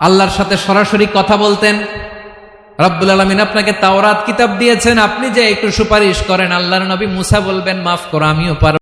আল্লাহর সাথে সরাসরি কথা বলতেন। রব্বুল আলমিন আপনাকে তাওরাত কিতাব দিয়েছেন। আপনি যে একটু সুপারিশ করেন, আল্লাহর নবী মুসা বলবেন, মাফ করো, আমিও পারব।